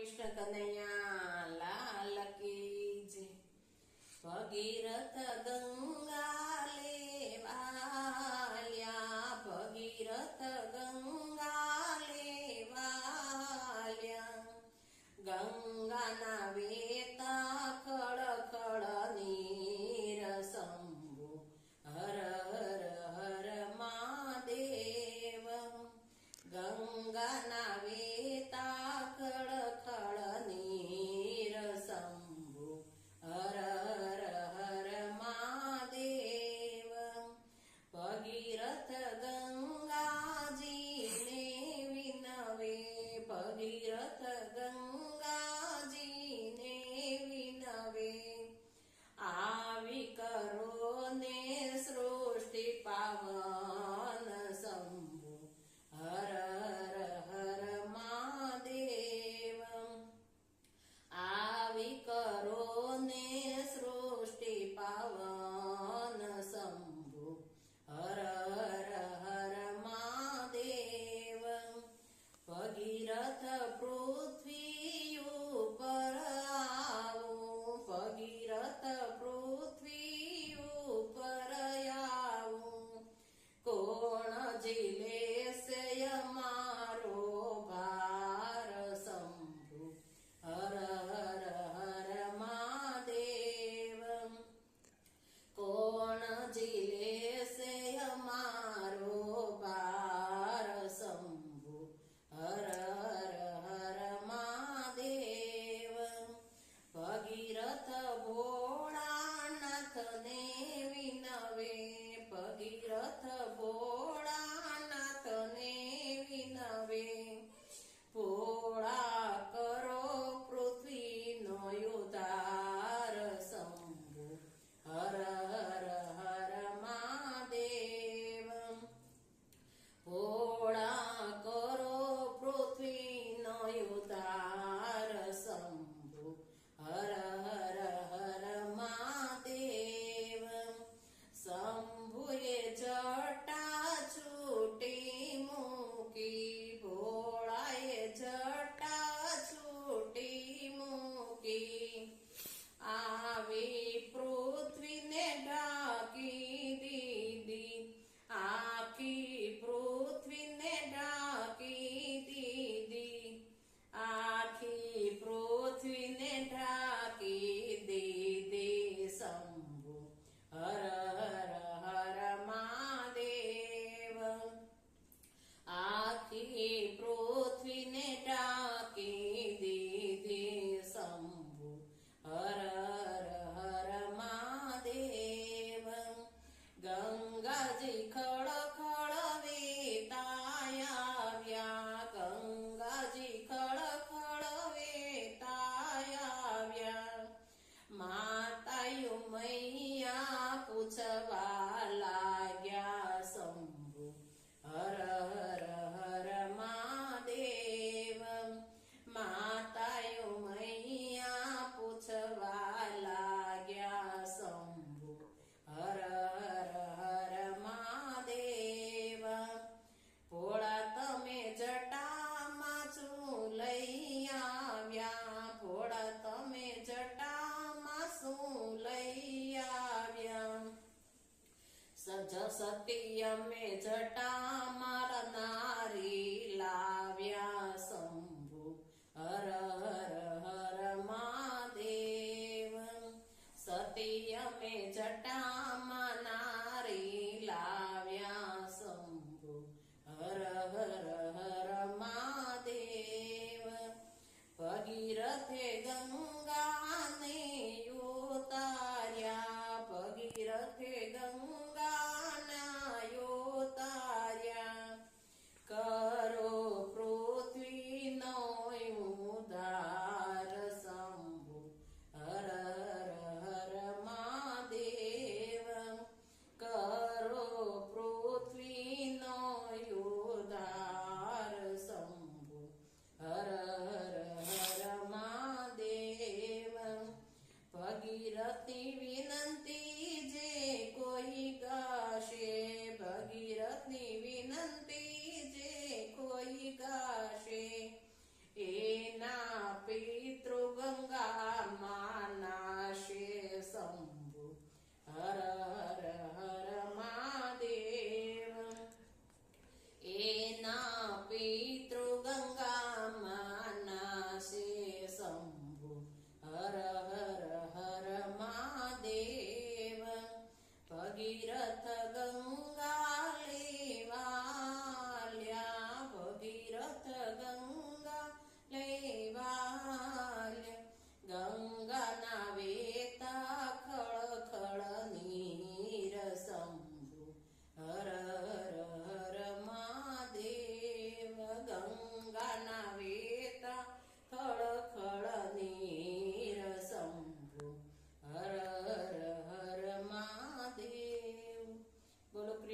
કૃષ્ણ કનૈયા લાલ કી જય ભગીરથ ગંગા લેવા. તમે જટા મારા નારી લાવ્યા શંભુ. હર હર હર મહાદેવ. સતી અમે જટામાં નારી લાવ્યા શંભુ. હર હર હર મહાદેવ. ભગીરથે ગંગા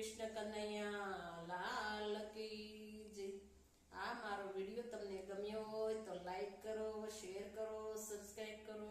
કૃષ્ણ કનૈયા, લાલ કી આ મારો વીડિયો તમને ગમ્યો હોય તો લાઈક કરો શેર કરો સબસ્ક્રાઈબ કરો.